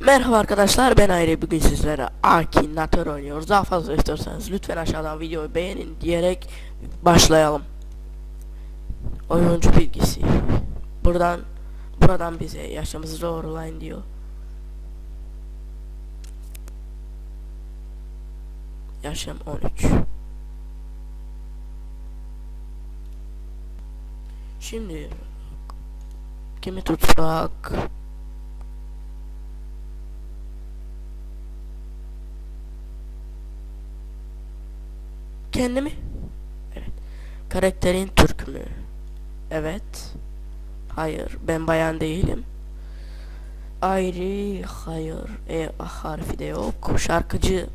Merhaba arkadaşlar ben Ayrı bugün sizlere Akinator oynuyoruz. Daha fazla istiyorsanız lütfen aşağıdan videoyu beğenin diyerek başlayalım. Oyuncu bilgisi. Buradan Buradan bize yaşamızı doğrulayın diyor. Yaşam 13 Şimdi Kimi tutsak Kendimi? Evet. Karakterin Türk mü? Evet. Hayır. Ben bayan değilim. Ayrı. Hayır. E harfi de yok. Şarkıcı.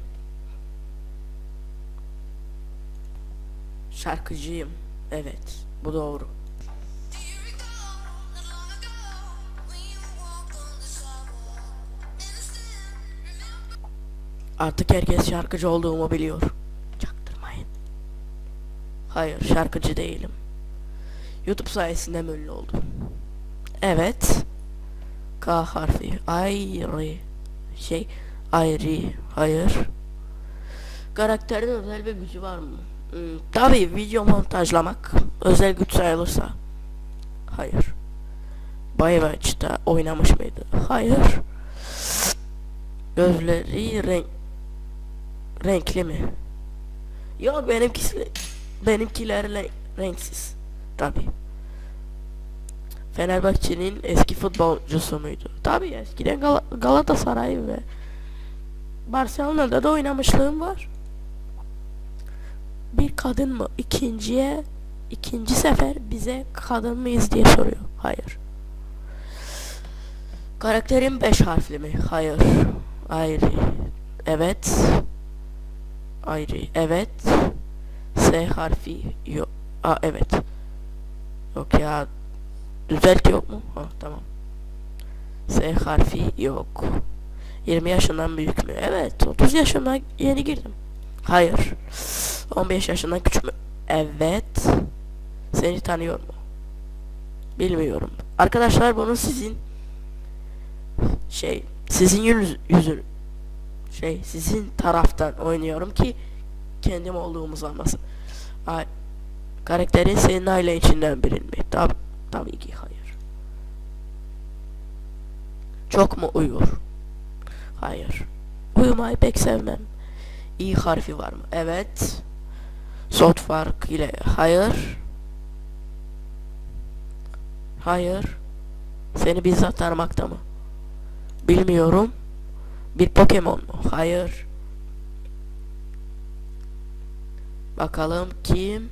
Şarkıcıyım. Evet. Bu doğru. Artık herkes şarkıcı olduğumu biliyor. Çaktırmayın. Hayır, şarkıcı değilim. YouTube sayesinde ünlü oldum? Evet. K harfi. Ayrı. Şey. Ayrı. Hayır. Karakterin özel bir gücü var mı? Hmm, tabii video montajlamak özel güç sayılırsa. Hayır. Baywatch'ta oynamış mıydı? Hayır. Gözleri renk renkli mi? Yok benimkisi benimkiler re- renksiz. Tabi. Fenerbahçe'nin eski futbolcusu muydu? Tabi eskiden Gal Galatasaray ve Barcelona'da da oynamışlığım var. Bir kadın mı? İkinciye ikinci sefer bize kadın mıyız diye soruyor. Hayır. Karakterim 5 harfli mi? Hayır. Ayrı. Evet. Ayrı. Evet. S harfi yok. Aa evet. Yok ya. Düzelt yok mu? Ha tamam. S harfi yok. 20 yaşından büyük mü? Evet. 30 yaşına yeni girdim. Hayır. 15 yaşından küçük mü? Evet. Seni tanıyor mu? Bilmiyorum. Arkadaşlar bunu sizin şey sizin yüz, yüzün şey sizin taraftan oynuyorum ki kendim olduğumuz anlasın. Ay, karakterin senin aile içinden birin mi? Tab tabii ki hayır. Çok mu uyur? Hayır. Uyumayı pek sevmem. İ harfi var mı? Evet. Sot fark ile hayır. Hayır. Seni bizzat tanımakta mı? Bilmiyorum. Bir Pokemon mu? Hayır. Bakalım kim?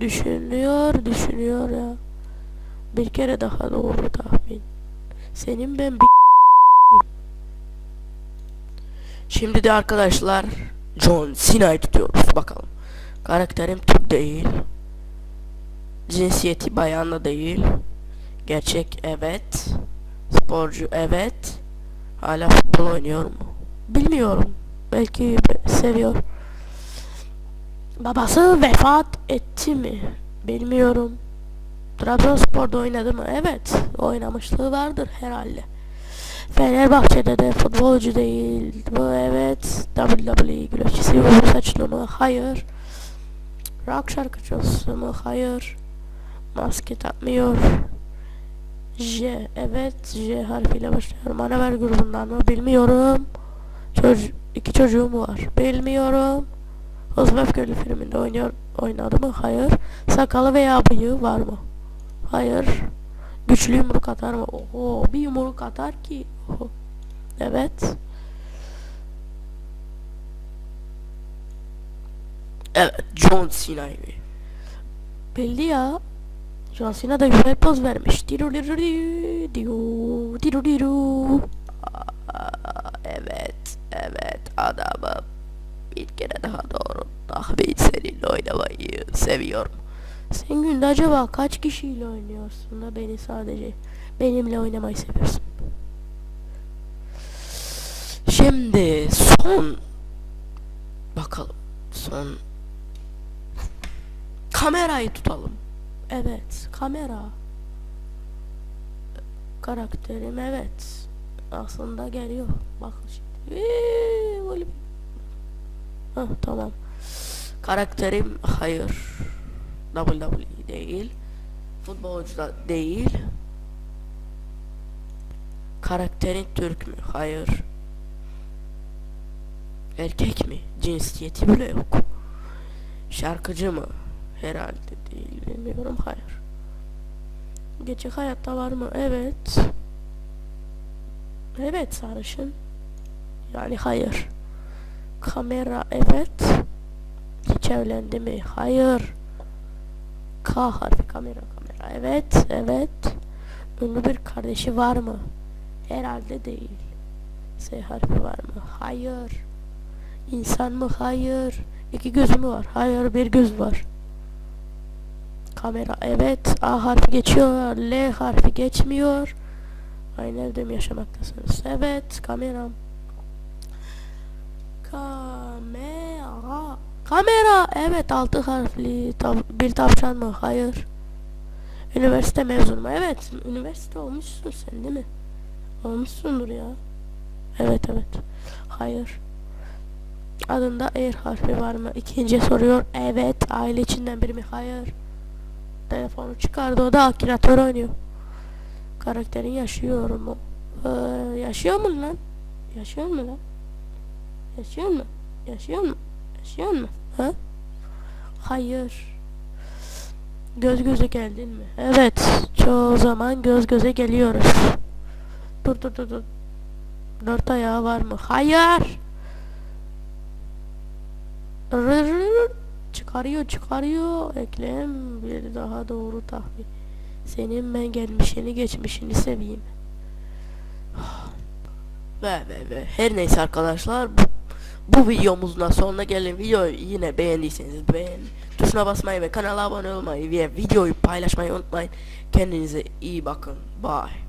Düşünüyor, düşünüyor ya. Bir kere daha doğru tahmin. Senin ben bir Şimdi de arkadaşlar John Cena'yı tutuyoruz. Bakalım. Karakterim Türk değil. Cinsiyeti bayan da değil. Gerçek evet. Sporcu evet. Hala futbol oynuyor mu? Bilmiyorum. Belki seviyor. Babası vefat etti mi? Bilmiyorum. Trabzonspor'da oynadı mı? Evet. Oynamışlığı vardır herhalde. Fenerbahçe'de de futbolcu değil. Bu evet. WWE güreşçisi uzun saçlı mı? Hayır. Rock şarkıcısı mı? Hayır. Maske takmıyor. J. Evet. J harfiyle başlıyor. Manaver grubundan mı? Bilmiyorum. Çocuğu, iki çocuğum var. Bilmiyorum. Hızlı Öfkeli filminde oynuyor, oynadı mı? Hayır. Sakalı veya bıyığı var mı? Hayır. Güçlü yumruk atar mı? Oho, bir yumruk atar ki. Oho. Evet. Evet, John Cena gibi. Belli ya. John Cena da güzel poz vermiş. Diru diru diru diru diru Evet, evet adamım. Bir kere daha doğru tahmin seninle oynamayı seviyorum. Sen günde acaba kaç kişiyle oynuyorsun da beni sadece benimle oynamayı seviyorsun? Şimdi son Bakalım. Son kamerayı tutalım. Evet, kamera. Karakterim evet. Aslında geliyor. Bakın şimdi. Hah, tamam. Karakterim hayır. WWE değil. Futbolcu da değil. Karakterin Türk mü? Hayır. Erkek mi? Cinsiyeti bile yok. Şarkıcı mı? Herhalde değil. Bilmiyorum. Hayır. Gerçek hayatta var mı? Evet. Evet sarışın. Yani hayır. Kamera evet. Hiç evlendi mi? Hayır. K harfi kamera kamera. Evet evet. Ünlü bir kardeşi var mı? Herhalde değil. S harfi var mı? Hayır. İnsan mı? Hayır. İki gözü mü var? Hayır bir göz var. Kamera evet. A harfi geçiyor. L harfi geçmiyor. Aynı evde mi yaşamaktasınız? Evet. Kameram. Kamera. Kamera. Evet altı harfli. Tam, bir tavşan mı? Hayır. Üniversite mezunu mu? Evet. Üniversite olmuşsun sen değil mi? Olmuşsundur ya. Evet evet. Hayır. Adında er harfi var mı? İkinci soruyor. Evet. Aile içinden biri mi? Hayır. Telefonu çıkardı. O da aküratör oynuyor. Karakterin yaşıyor mu? Ee, yaşıyor mu lan? Yaşıyor mu lan? Yaşıyor mu? Yaşıyor mu? Yaşıyor mu? Ha? Hayır. Göz göze geldin mi? Evet. Çoğu zaman göz göze geliyoruz. Dur dur dur dur. Dört ayağı var mı? Hayır. Rrrr. Çıkarıyor çıkarıyor. Eklem bir daha doğru tahmin. Senin ben gelmişini geçmişini seveyim. Ve ve ve her neyse arkadaşlar bu, bu videomuzun sonuna gelin. Videoyu yine beğendiyseniz beğen tuşuna basmayı ve kanala abone olmayı ve videoyu paylaşmayı unutmayın. Kendinize iyi bakın. Bye.